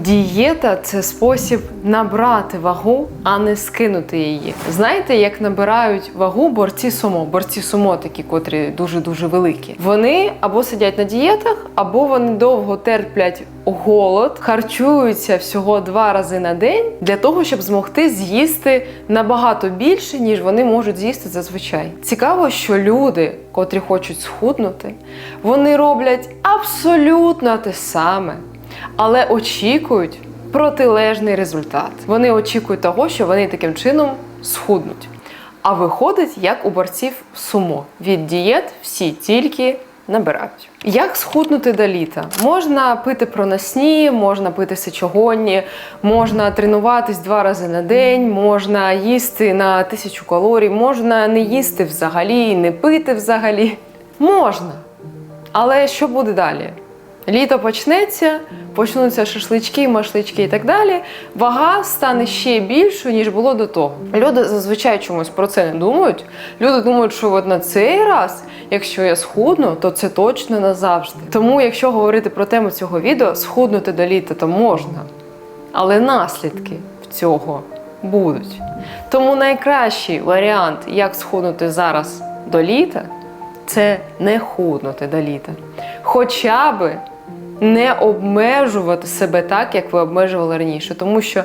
Дієта це спосіб набрати вагу, а не скинути її. Знаєте, як набирають вагу борці сумо? Борці сумо такі, котрі дуже-дуже великі. Вони або сидять на дієтах, або вони довго терплять голод, харчуються всього два рази на день для того, щоб змогти з'їсти набагато більше, ніж вони можуть з'їсти зазвичай. Цікаво, що люди, котрі хочуть схуднути, вони роблять абсолютно те саме але очікують протилежний результат. Вони очікують того, що вони таким чином схуднуть. А виходить, як у борців сумо. Від дієт всі тільки набирають. Як схуднути до літа? Можна пити проносні, можна пити сечогонні, можна тренуватись два рази на день, можна їсти на тисячу калорій, можна не їсти взагалі, не пити взагалі. Можна. Але що буде далі? Літо почнеться, почнуться шашлички, машлички і так далі. Вага стане ще більшою, ніж було до того. Люди зазвичай чомусь про це не думають. Люди думають, що от на цей раз, якщо я схудну, то це точно назавжди. Тому, якщо говорити про тему цього відео, схуднути до літа то можна. Але наслідки цього будуть. Тому найкращий варіант, як схуднути зараз до літа, це не худнути до літа. Хоча би не обмежувати себе так, як ви обмежували раніше. Тому що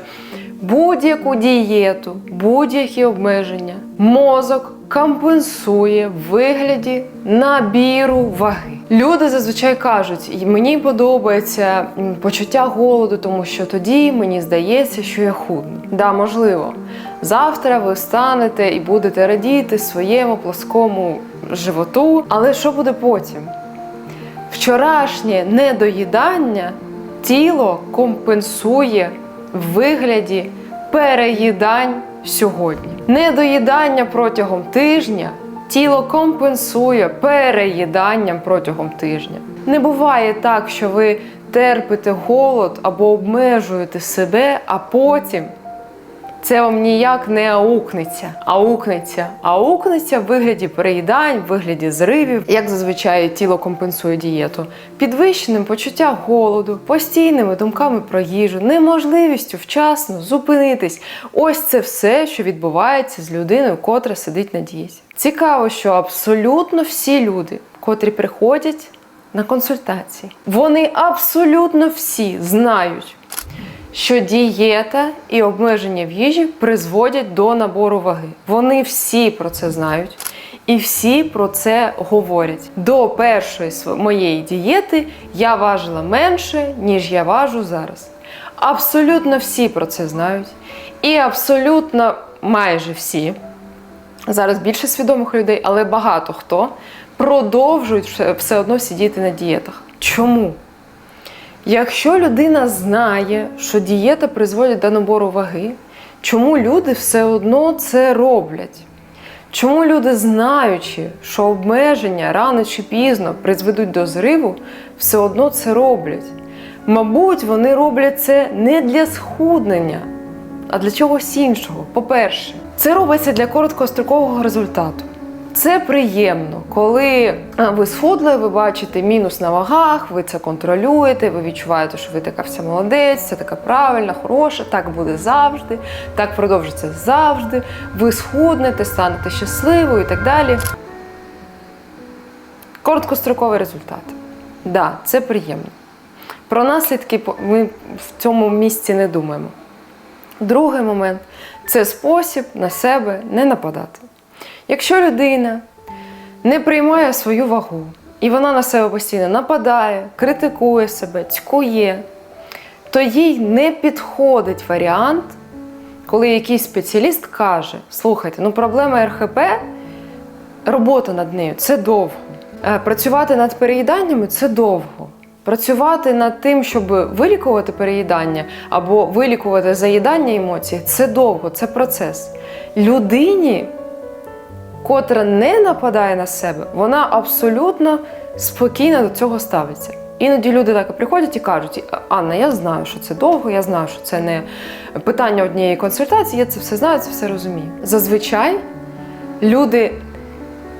будь-яку дієту, будь-які обмеження мозок компенсує в вигляді набіру ваги. Люди зазвичай кажуть, «І мені подобається почуття голоду, тому що тоді мені здається, що я худну. Да, можливо. Завтра ви встанете і будете радіти своєму плоскому животу. Але що буде потім? Вчорашнє недоїдання тіло компенсує в вигляді переїдань сьогодні. Недоїдання протягом тижня тіло компенсує переїданням протягом тижня. Не буває так, що ви терпите голод або обмежуєте себе, а потім це вам ніяк не аукнеться. Аукнеться. Аукнеться в вигляді переїдань, в вигляді зривів, як зазвичай тіло компенсує дієту, підвищеним почуттям голоду, постійними думками про їжу, неможливістю вчасно зупинитись. Ось це все, що відбувається з людиною, котра сидить на дієті. Цікаво, що абсолютно всі люди, котрі приходять на консультації, вони абсолютно всі знають що дієта і обмеження в їжі призводять до набору ваги. Вони всі про це знають і всі про це говорять. До першої моєї дієти я важила менше, ніж я важу зараз. Абсолютно всі про це знають. І абсолютно майже всі зараз більше свідомих людей, але багато хто продовжують все- одно сидіти на дієтах. Чому? Якщо людина знає, що дієта призводить до набору ваги, чому люди все одно це роблять? Чому люди, знаючи, що обмеження рано чи пізно призведуть до зриву, все одно це роблять? Мабуть, вони роблять це не для схуднення, а для чогось іншого. По-перше, це робиться для короткострокового результату. Це приємно, коли ви схудли, ви бачите мінус на вагах, ви це контролюєте, ви відчуваєте, що ви така вся молодець, це така правильна, хороша, так буде завжди, так продовжиться завжди. Ви схуднете, станете щасливою і так далі. Короткостроковий результат. Так, да, це приємно. Про наслідки ми в цьому місці не думаємо. Другий момент це спосіб на себе не нападати. Якщо людина не приймає свою вагу, і вона на себе постійно нападає, критикує себе, цькує, то їй не підходить варіант, коли якийсь спеціаліст каже: слухайте, ну проблема РХП, робота над нею це довго. Е, Працювати над переїданнями це довго. Працювати над тим, щоб вилікувати переїдання або вилікувати заїдання емоцій, це довго, це процес. Людині котра не нападає на себе, вона абсолютно спокійно до цього ставиться. Іноді люди так приходять і кажуть: Анна, я знаю, що це довго, я знаю, що це не питання однієї консультації, я це все знаю, це все розумію. Зазвичай люди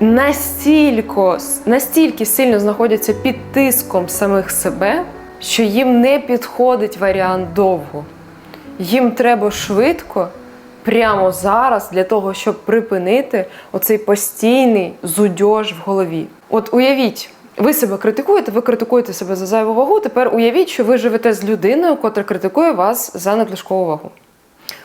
настільки, настільки сильно знаходяться під тиском самих себе, що їм не підходить варіант довго. Їм треба швидко, прямо зараз, для того, щоб припинити оцей постійний зудьож в голові. От уявіть, ви себе критикуєте, ви критикуєте себе за зайву вагу. Тепер уявіть, що ви живете з людиною, котра критикує вас за надлишкову вагу.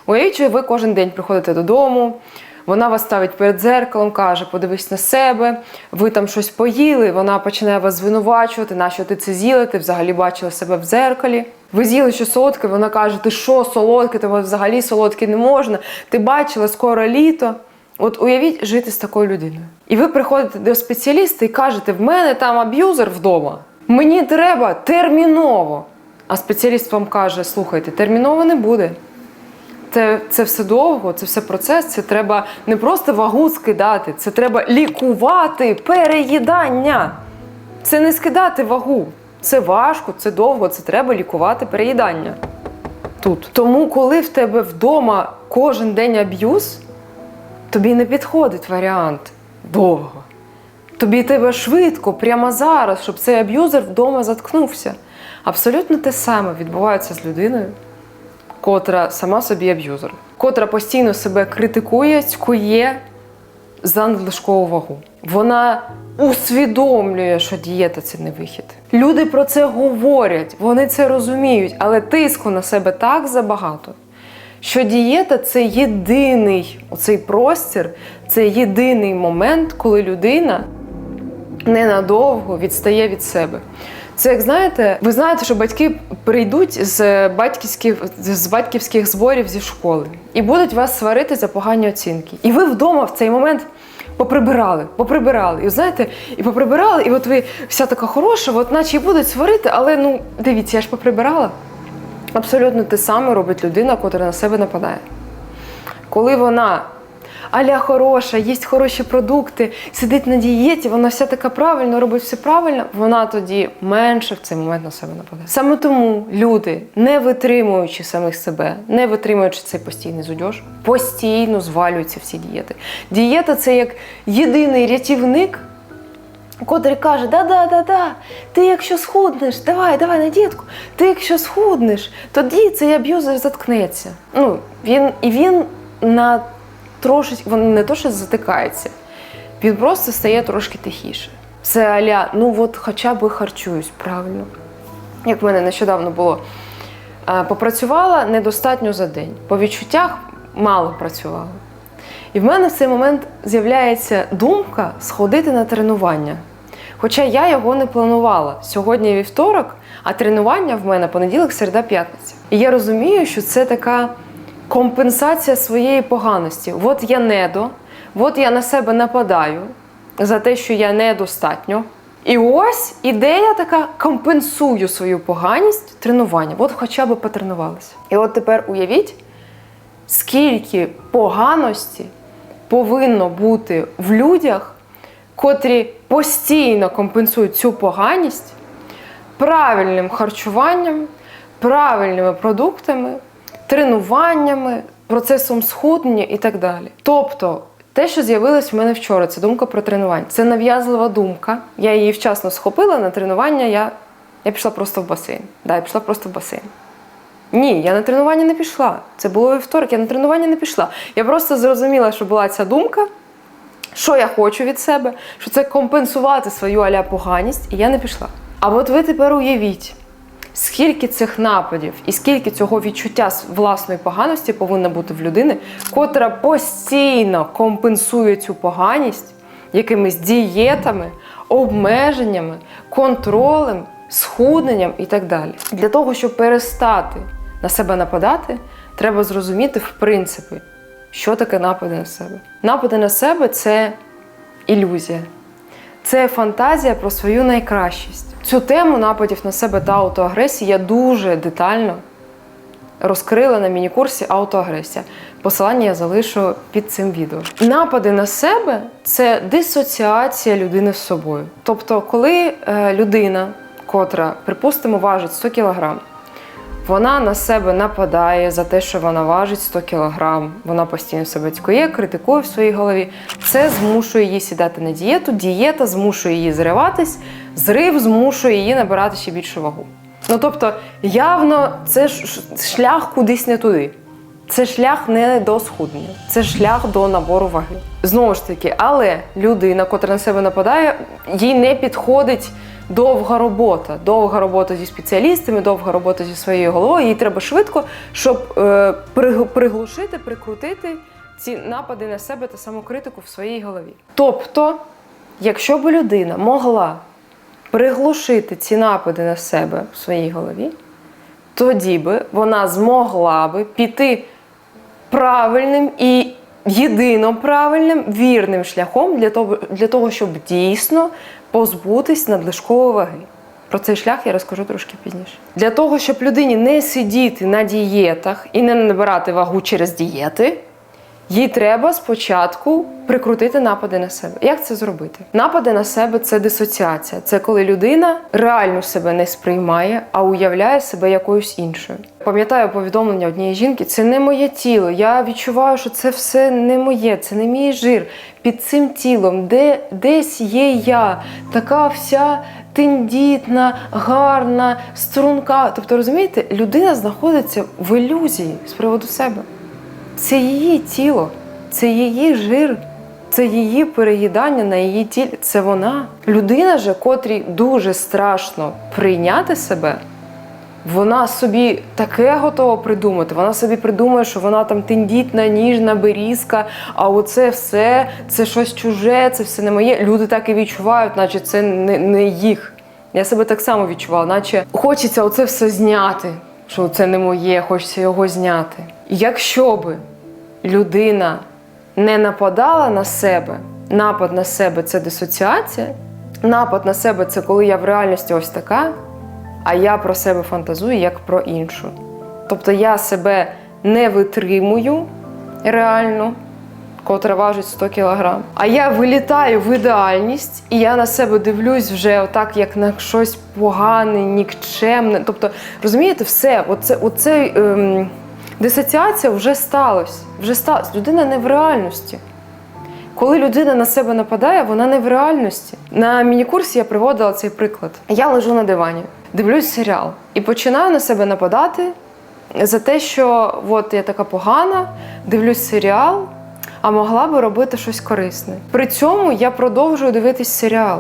Уявіть, що ви кожен день приходите додому, вона вас ставить перед дзеркалом, каже, подивись на себе, ви там щось поїли, вона починає вас звинувачувати, нащо ти це з'їла, ти взагалі бачила себе в дзеркалі. Ви з'їли щось солодке, вона каже, ти що, солодке, тебе взагалі солодке не можна, ти бачила скоро літо. От уявіть жити з такою людиною. І ви приходите до спеціаліста і кажете, в мене там аб'юзер вдома. Мені треба терміново. А спеціаліст вам каже: слухайте, терміново не буде. Це, це все довго, це все процес. Це треба не просто вагу скидати, це треба лікувати переїдання. Це не скидати вагу. Це важко, це довго, це треба лікувати переїдання. Тут. Тому, коли в тебе вдома кожен день аб'юз, тобі не підходить варіант довго. Тобі треба швидко, прямо зараз, щоб цей аб'юзер вдома заткнувся. Абсолютно те саме відбувається з людиною, котра сама собі аб'юзер, котра постійно себе критикує, цькує за надлишкову вагу. Вона усвідомлює, що дієта це не вихід. Люди про це говорять, вони це розуміють, але тиску на себе так забагато. Що дієта це єдиний оцей простір, це єдиний момент, коли людина ненадовго відстає від себе. Це як знаєте, ви знаєте, що батьки прийдуть з батьківських з батьківських зборів зі школи і будуть вас сварити за погані оцінки. І ви вдома в цей момент поприбирали, поприбирали. І знаєте, і поприбирали, і от ви вся така хороша, от наче і будуть сварити, але ну дивіться, я ж поприбирала. Абсолютно те саме робить людина, котра на себе нападає. Коли вона аля хороша, їсть хороші продукти, сидить на дієті, вона вся така правильно, робить все правильно, вона тоді менше в цей момент на себе нападає. Саме тому люди, не витримуючи самих себе, не витримуючи цей постійний зудьож, постійно звалюються всі дієти. Дієта це як єдиний рятівник. Котрий каже, да-да-да-да, ти якщо схуднеш, давай, давай на дітку, ти якщо схуднеш, тоді цей аб'юзер заткнеться. Ну, він, і він на трошечки, він не то, що затикається, він просто стає трошки тихіше. Це аля, ну от хоча б харчуюсь правильно. Як в мене нещодавно було, попрацювала недостатньо за день. По відчуттях мало працювала. І в мене в цей момент з'являється думка сходити на тренування. Хоча я його не планувала. Сьогодні вівторок, а тренування в мене понеділок, середа, п'ятниця. І я розумію, що це така компенсація своєї поганості. От я недо, от я на себе нападаю за те, що я недостатньо. І ось ідея така компенсую свою поганість тренування. От хоча б потренувалася. І от тепер уявіть, скільки поганості повинно бути в людях, котрі постійно компенсують цю поганість правильним харчуванням, правильними продуктами, тренуваннями, процесом схуднення і так далі. Тобто, те, що з'явилось в мене вчора, це думка про тренування. Це нав'язлива думка. Я її вчасно схопила на тренування. Я, я пішла просто в басейн. Да, я пішла просто в басейн. Ні, я на тренування не пішла. Це було вівторок, я на тренування не пішла. Я просто зрозуміла, що була ця думка, що я хочу від себе, що це компенсувати свою аля поганість, і я не пішла. А от ви тепер уявіть, скільки цих нападів і скільки цього відчуття власної поганості повинно бути в людини, котра постійно компенсує цю поганість якимись дієтами, обмеженнями, контролем, схудненням і так далі. Для того, щоб перестати на себе нападати, треба зрозуміти, в принципі, що таке напади на себе. Напади на себе це ілюзія. Це фантазія про свою найкращість. Цю тему нападів на себе та аутоагресії я дуже детально розкрила на міні-курсі аутоагресія. Посилання я залишу під цим відео. Напади на себе це дисоціація людини з собою. Тобто, коли е, людина, котра, припустимо, важить 100 кг, вона на себе нападає за те, що вона важить 100 кг. Вона постійно себе цькує, критикує в своїй голові. Це змушує її сідати на дієту. Дієта змушує її зриватись, зрив змушує її набирати ще більшу вагу. Ну тобто, явно це шлях кудись не туди. Це шлях не до схуднення, це шлях до набору ваги. Знову ж таки, але людина, котра на себе нападає, їй не підходить довга робота. Довга робота зі спеціалістами, довга робота зі своєю головою. Їй треба швидко, щоб е, приглушити, прикрутити ці напади на себе та самокритику в своїй голові. Тобто, якщо б людина могла приглушити ці напади на себе в своїй голові, тоді би вона змогла би піти правильним і єдино правильним вірним шляхом для того, для того, щоб дійсно позбутись надлишкової ваги. Про цей шлях я розкажу трошки пізніше. Для того, щоб людині не сидіти на дієтах і не набирати вагу через дієти, їй треба спочатку прикрутити напади на себе. Як це зробити? Напади на себе це дисоціація. Це коли людина реально себе не сприймає, а уявляє себе якоюсь іншою. Пам'ятаю повідомлення однієї жінки: це не моє тіло. Я відчуваю, що це все не моє, це не мій жир. Під цим тілом, де десь є я, така вся тендітна, гарна, струнка. Тобто, розумієте, людина знаходиться в ілюзії з приводу себе. Це її тіло, це її жир, це її переїдання на її тілі. Це вона. Людина же, котрій дуже страшно прийняти себе, вона собі таке готова придумати. Вона собі придумає, що вона там тендітна, ніжна, берізка, а оце все це щось чуже, це все не моє. Люди так і відчувають, наче це не, не їх. Я себе так само відчувала, наче хочеться оце все зняти, що це не моє, хочеться його зняти. Якщо би людина не нападала на себе, напад на себе це дисоціація, напад на себе це коли я в реальності ось така, а я про себе фантазую як про іншу. Тобто я себе не витримую реально, котра важить 100 кг. А я вилітаю в ідеальність, і я на себе дивлюсь вже отак, як на щось погане, нікчемне. Тобто, розумієте, все, оце, оце ем, дисоціація вже сталося. Вже сталося. Людина не в реальності. Коли людина на себе нападає, вона не в реальності. На міні-курсі я приводила цей приклад. Я лежу на дивані, дивлюсь серіал і починаю на себе нападати за те, що от я така погана, дивлюсь серіал, а могла би робити щось корисне. При цьому я продовжую дивитись серіал.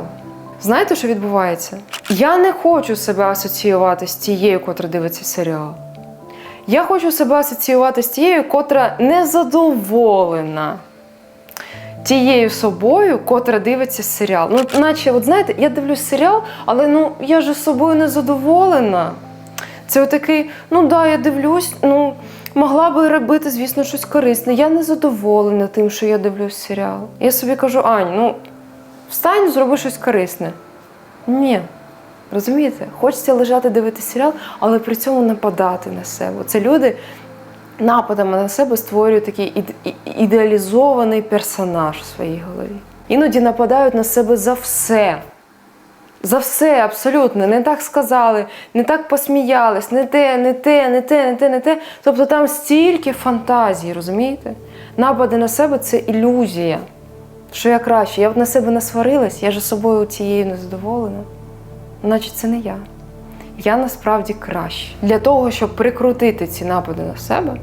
Знаєте, що відбувається? Я не хочу себе асоціювати з тією, котра дивиться серіал. Я хочу себе асоціювати з тією, котра незадоволена тією собою, котра дивиться серіал. Ну, наче, от знаєте, я дивлюсь серіал, але ну я ж собою не задоволена. Це отакий, ну да, я дивлюсь, ну могла би робити, звісно, щось корисне. Я не задоволена тим, що я дивлюсь серіал. Я собі кажу, Ань, ну встань, зроби щось корисне. Ні. Розумієте? Хочеться лежати дивитися серіал, але при цьому нападати на себе. Це люди нападами на себе створюють такий іде- і- ідеалізований персонаж в своїй голові. Іноді нападають на себе за все. За все абсолютно. Не так сказали, не так посміялись, не те, не те, не те, не те, не те. Тобто там стільки фантазій, розумієте? Напади на себе це ілюзія. Що я краще? Я от на себе насварилась, я ж собою цією незадоволена. Значить, це не я. Я насправді краще. Для того, щоб прикрутити ці напади на себе,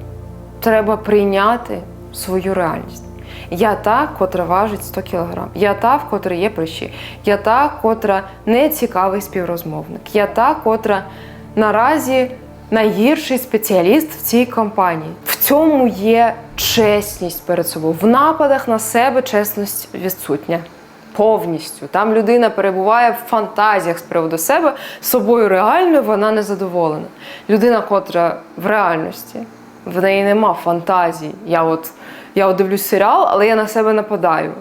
треба прийняти свою реальність. Я та, котра важить 100 кг. Я та, в котрій є прищі. Я та, котра не цікавий співрозмовник. Я та, котра наразі найгірший спеціаліст в цій компанії. В цьому є чесність перед собою. В нападах на себе чесність відсутня. Повністю. Там людина перебуває в фантазіях з приводу себе, собою реальною вона не задоволена. Людина, котра в реальності, в неї нема фантазій. Я от, я от дивлюсь серіал, але я на себе нападаю.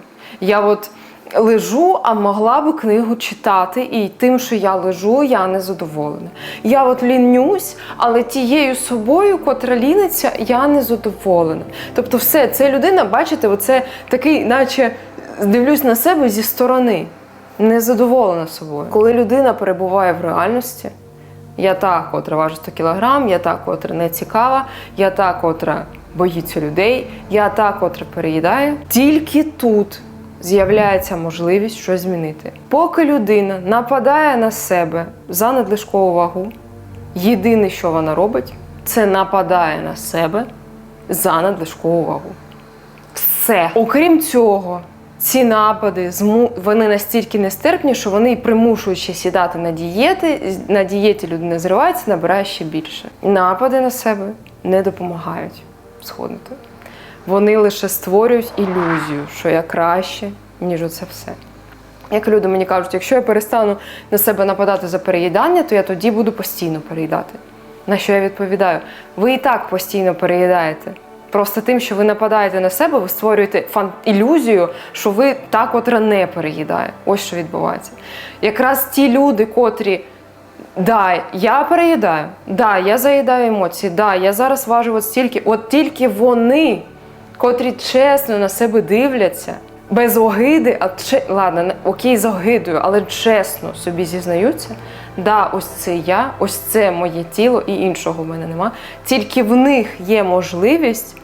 Я от лежу, а могла би книгу читати, і тим, що я лежу, я не задоволена. Я от лінюсь, але тією собою, котра ліниться, я не задоволена. Тобто, все, це людина, бачите, оце такий, наче дивлюсь на себе зі сторони, незадоволена собою. Коли людина перебуває в реальності, я та, котра важить 100 кг, я та, котра не цікава, я та, котра боїться людей, я та, котра переїдає. Тільки тут з'являється можливість щось змінити. Поки людина нападає на себе за надлишкову вагу, єдине, що вона робить, це нападає на себе за надлишкову вагу. Все. Окрім цього, ці напади вони настільки нестерпні, що вони примушують ще сідати на дієти. На дієті людина зривається, набирає ще більше. Напади на себе не допомагають сходити. Вони лише створюють ілюзію, що я краще, ніж оце все. Як люди мені кажуть, якщо я перестану на себе нападати за переїдання, то я тоді буду постійно переїдати. На що я відповідаю? Ви і так постійно переїдаєте. Просто тим, що ви нападаєте на себе, ви створюєте фан- ілюзію, що ви та, котра не переїдає. Ось що відбувається. Якраз ті люди, котрі. Да, я переїдаю, да, я заїдаю емоції, да, я зараз важу от стільки. От тільки вони, котрі чесно на себе дивляться, без огиди, а че... ладно, окей, з огидою, але чесно собі зізнаються. Да, ось це я, ось це моє тіло і іншого в мене нема. Тільки в них є можливість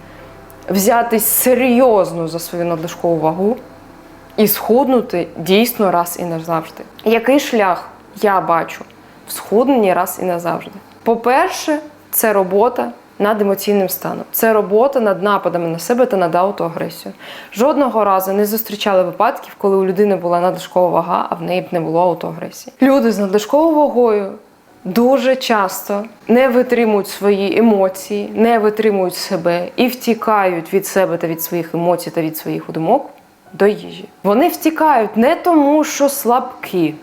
взятись серйозно за свою надлишкову вагу і схуднути дійсно раз і назавжди. Який шлях я бачу в схудненні раз і назавжди? По-перше, це робота над емоційним станом. Це робота над нападами на себе та над аутоагресією. Жодного разу не зустрічали випадків, коли у людини була надлишкова вага, а в неї б не було аутоагресії. Люди з надлишковою вагою дуже часто не витримують свої емоції, не витримують себе і втікають від себе та від своїх емоцій та від своїх думок до їжі. Вони втікають не тому, що слабкі,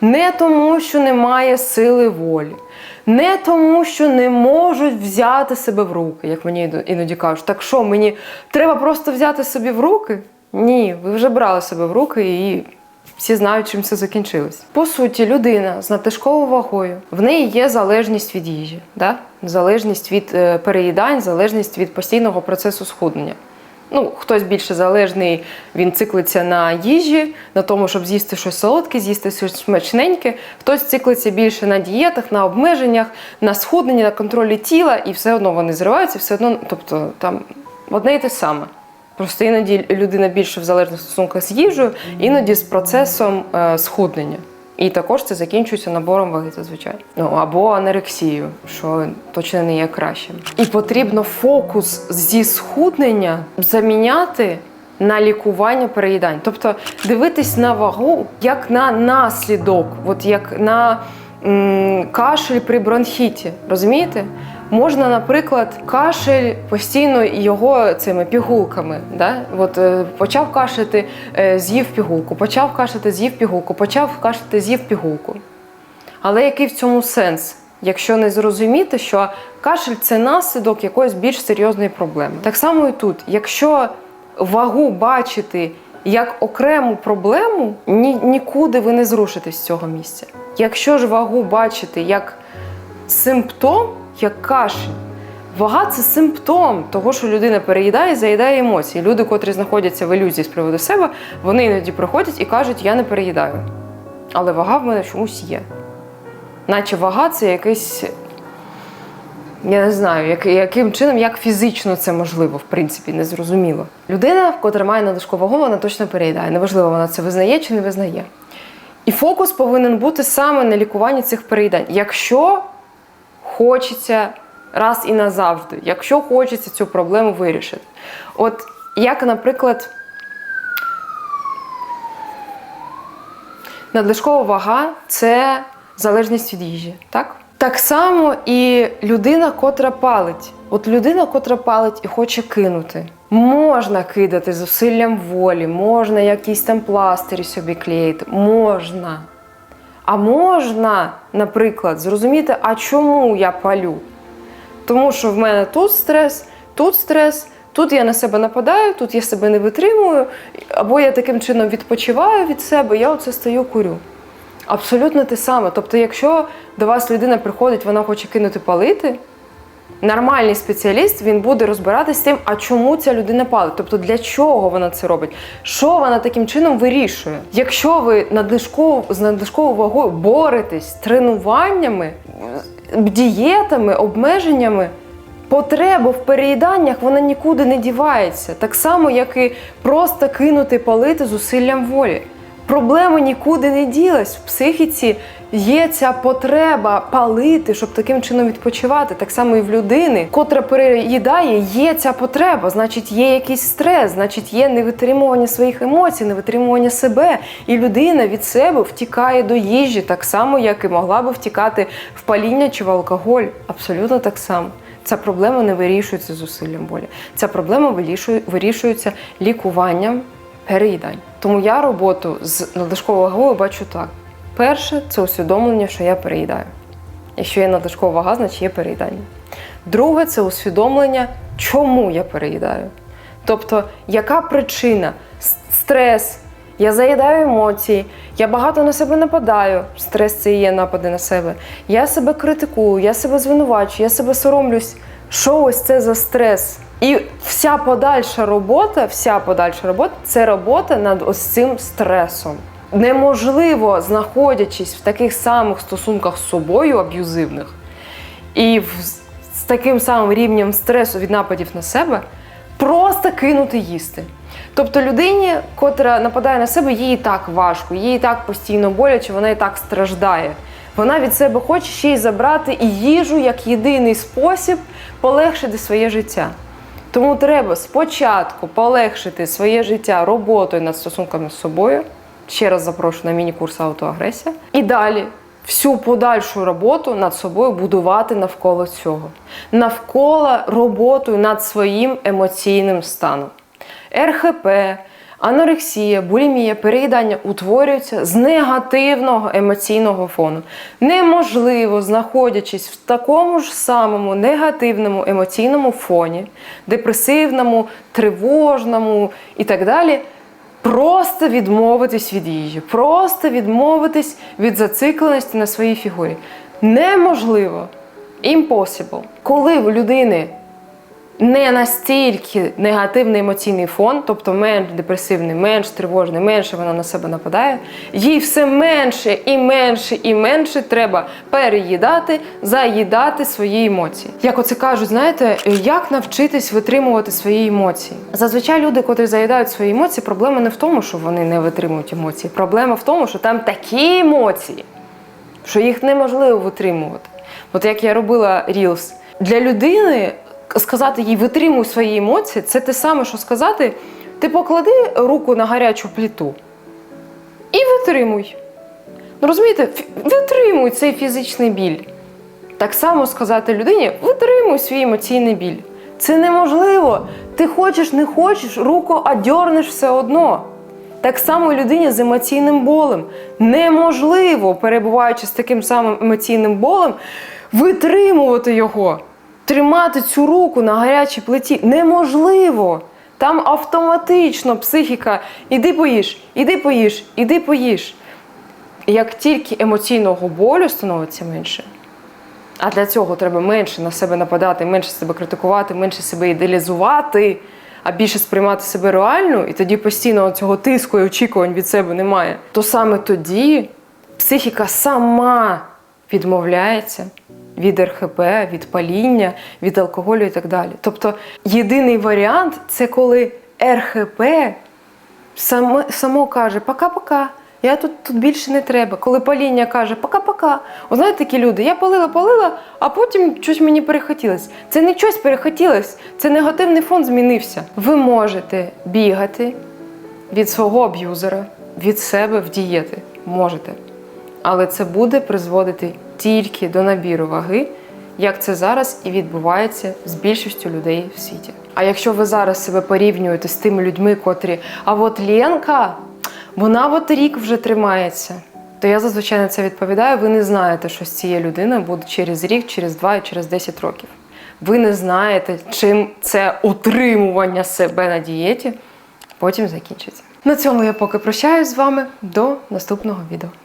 не тому, що немає сили волі, не тому, що не можуть взяти себе в руки, як мені іноді кажуть. Так що мені треба просто взяти собі в руки? Ні, ви вже брали себе в руки і всі знають, чим це закінчилось. По суті, людина з надлишковою вагою, в неї є залежність від їжі, да? залежність від е, переїдань, залежність від постійного процесу схуднення. Ну, хтось більше залежний, він циклиться на їжі, на тому, щоб з'їсти щось солодке, з'їсти щось смачненьке. Хтось циклиться більше на дієтах, на обмеженнях, на схудненні, на контролі тіла, і все одно вони зриваються, все одно, тобто там одне і те саме. Просто іноді людина більше в залежних стосунках з їжею, іноді з процесом е, схуднення. І також це закінчується набором ваги зазвичай. Ну або анерексією, що точно не є кращим. І потрібно фокус зі схуднення заміняти на лікування переїдань. Тобто дивитись на вагу як на наслідок, от як на м, кашель при бронхіті. Розумієте? Можна, наприклад, кашель постійно його цими пігулками. Да? От, е, почав кашляти, е, з'їв пігулку, почав кашляти, з'їв пігулку, почав кашляти, з'їв пігулку. Але який в цьому сенс? Якщо не зрозуміти, що кашель це наслідок якоїсь більш серйозної проблеми. Так само і тут, якщо вагу бачити як окрему проблему, ні, нікуди ви не зрушитесь з цього місця. Якщо ж вагу бачити як симптом, як кашель, вага це симптом того, що людина переїдає і заїдає емоції. Люди, котрі знаходяться в ілюзії з приводу себе, вони іноді приходять і кажуть, я не переїдаю. Але вага в мене чомусь є. Наче вага це якийсь. Я не знаю, як, яким чином, як фізично це можливо, в принципі, незрозуміло. Людина, котра має надлишкову вагу, вона точно переїдає. Неважливо, вона це визнає чи не визнає. І фокус повинен бути саме на лікуванні цих переїдань. Якщо хочеться раз і назавжди, якщо хочеться цю проблему вирішити. От як, наприклад, надлишкова вага це залежність від їжі, так? Так само і людина, котра палить. От людина, котра палить і хоче кинути. Можна кидати зусиллям волі, можна якісь там пластирі собі клеїти, можна. А можна, наприклад, зрозуміти, а чому я палю? Тому що в мене тут стрес, тут стрес, тут я на себе нападаю, тут я себе не витримую, або я таким чином відпочиваю від себе, я оце стою курю. Абсолютно те саме. Тобто, якщо до вас людина приходить, вона хоче кинути палити, нормальний спеціаліст він буде розбиратися з тим, а чому ця людина палить, тобто для чого вона це робить, що вона таким чином вирішує. Якщо ви надлишково, з надлишковою вагою боретесь тренуваннями, дієтами, обмеженнями. Потреба в переїданнях вона нікуди не дівається. Так само, як і просто кинути палити зусиллям волі. Проблема нікуди не ділась в психіці є ця потреба палити, щоб таким чином відпочивати. Так само і в людини, котра переїдає, є ця потреба. Значить, є якийсь стрес, значить, є невитримування своїх емоцій, невитримування себе. І людина від себе втікає до їжі, так само, як і могла би втікати в паління чи в алкоголь. Абсолютно так само. Ця проблема не вирішується зусиллям болі. Ця проблема вирішується лікуванням переїдань. Тому я роботу з надлишковою вагою бачу так: перше це усвідомлення, що я переїдаю. Якщо є надлишкова вага, значить є переїдання. Друге це усвідомлення, чому я переїдаю. Тобто, яка причина? Стрес. Я заїдаю емоції, я багато на себе нападаю. Стрес це і є напади на себе. Я себе критикую, я себе звинувачую, я себе соромлюсь. Що ось це за стрес? І вся подальша робота, вся подальша робота це робота над ось цим стресом. Неможливо, знаходячись в таких самих стосунках з собою аб'юзивних, і в, з таким самим рівнем стресу від нападів на себе просто кинути їсти. Тобто людині, котра нападає на себе, їй і так важко, їй так постійно боляче, вона і так страждає. Вона від себе хоче ще й забрати і їжу як єдиний спосіб полегшити своє життя. Тому треба спочатку полегшити своє життя роботою над стосунками з собою. Ще раз запрошую на міні-курс автоагресія. І далі всю подальшу роботу над собою будувати навколо цього, навколо роботою над своїм емоційним станом. РХП, анорексія, булімія, переїдання утворюються з негативного емоційного фону. Неможливо, знаходячись в такому ж самому негативному емоційному фоні, депресивному, тривожному і так далі. Просто відмовитись від їжі, просто відмовитись від зацикленості на своїй фігурі. Неможливо. Impossible. Коли в людини не настільки негативний емоційний фон, тобто менш депресивний, менш тривожний, менше вона на себе нападає, їй все менше і менше і менше треба переїдати, заїдати свої емоції. Як оце кажуть, знаєте, як навчитись витримувати свої емоції? Зазвичай люди, котрі заїдають свої емоції, проблема не в тому, що вони не витримують емоції. Проблема в тому, що там такі емоції, що їх неможливо витримувати. От як я робила Reels, для людини сказати їй витримуй свої емоції, це те саме, що сказати: ти поклади руку на гарячу пліту і витримуй. Ну розумієте, витримуй цей фізичний біль. Так само сказати людині, витримуй свій емоційний біль. Це неможливо. Ти хочеш, не хочеш, руку одьорнеш все одно. Так само людині з емоційним болем. Неможливо, перебуваючи з таким самим емоційним болем, витримувати його, тримати цю руку на гарячій плиті. Неможливо. Там автоматично психіка, іди поїж, іди поїж, іди поїж. Як тільки емоційного болю становиться менше, а для цього треба менше на себе нападати, менше себе критикувати, менше себе ідеалізувати, а більше сприймати себе реально, і тоді постійно цього тиску і очікувань від себе немає. То саме тоді психіка сама відмовляється від РХП, від паління, від алкоголю і так далі. Тобто єдиний варіант це коли РХП само, само каже пока-пока. Я тут, тут більше не треба. Коли паління каже пока-пока. О, знаєте, такі люди, я палила, палила, а потім щось мені перехотілось. Це не щось перехотілось, це негативний фон змінився. Ви можете бігати від свого аб'юзера, від себе в дієти. Можете. Але це буде призводити тільки до набіру ваги, як це зараз і відбувається з більшістю людей в світі. А якщо ви зараз себе порівнюєте з тими людьми, котрі, а от Ленка, вона от рік вже тримається. То я зазвичай на це відповідаю. Ви не знаєте, що з цією людиною буде через рік, через два і через 10 років. Ви не знаєте, чим це утримування себе на дієті потім закінчиться. На цьому я поки прощаюсь з вами до наступного відео.